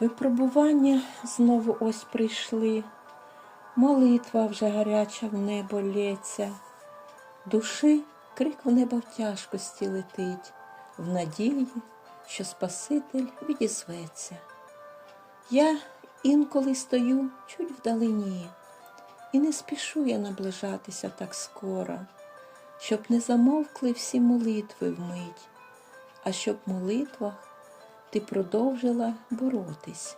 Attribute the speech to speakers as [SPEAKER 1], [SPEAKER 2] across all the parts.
[SPEAKER 1] Випробування знову ось прийшли, молитва вже гаряча в небо лється, душі крик в небо в тяжкості летить, в надії, що Спаситель відізветься. Я інколи стою чуть вдалині, і не спішу я наближатися так скоро, щоб не замовкли всі молитви вмить, а щоб в молитвах ти продовжила боротись,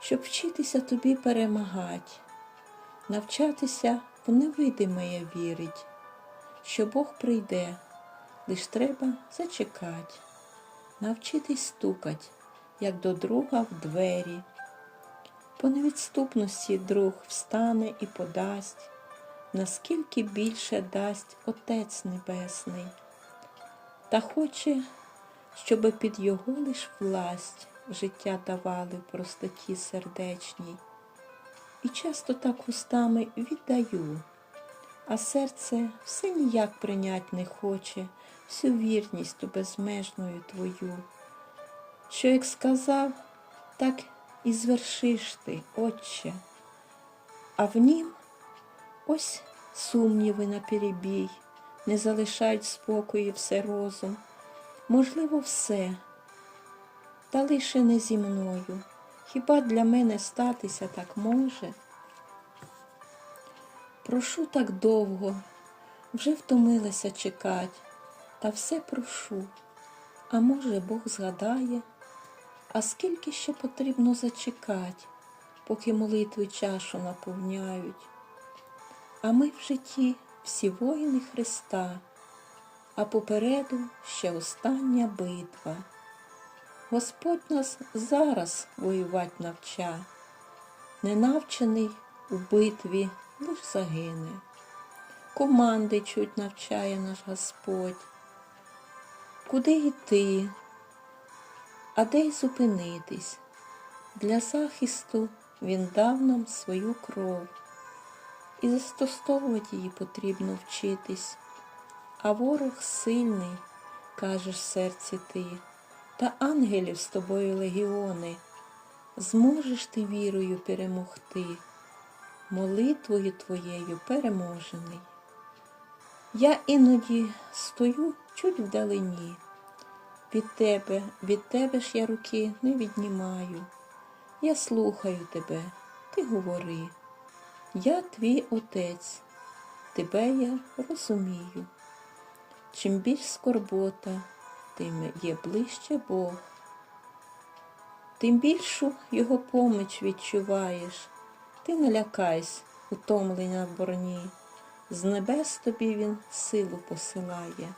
[SPEAKER 1] щоб вчитися тобі перемагати, навчатися в невидиме вірить, що Бог прийде, лиш треба зачекати, навчитись стукать, як до друга в двері. По невідступності друг встане і подасть, наскільки більше дасть Отець Небесний, та хоче, щоби під його лиш власть життя давали простоті сердечній. І часто так устами віддаю, а серце все ніяк прийнять не хоче всю вірність ту безмежною твою. Що як сказав, так і звершиш ти, Отче, а в нім ось сумніви на перебій, не залишають спокою все розум. Можливо, все, та лише не зі мною. Хіба для мене статися так може? Прошу так довго, вже втомилася чекать, та все прошу, а може Бог згадає, а скільки ще потрібно зачекать, поки молитви чашу наповняють. А ми в житті всі воїни Христа, а попереду ще остання битва. Господь нас зараз воювать навча, ненавчений у битві лиш загине. Команди чуть навчає наш Господь. Куди йти, а де й зупинитись? Для захисту Він дав нам свою кров, і застосовувати її потрібно вчитись. А ворог сильний, кажеш серці ти, та ангелів з тобою легіони. Зможеш ти вірою перемогти, молитвою твоєю переможений. Я іноді стою чуть вдалині. Від тебе, від тебе ж я руки не віднімаю. Я слухаю тебе, ти говори. Я твій отець, тебе я розумію. Чим більш скорбота, тим є ближче Бог. Тим більшу його поміч відчуваєш. Ти не лякайся утомлення в борні. З небес тобі він силу посилає.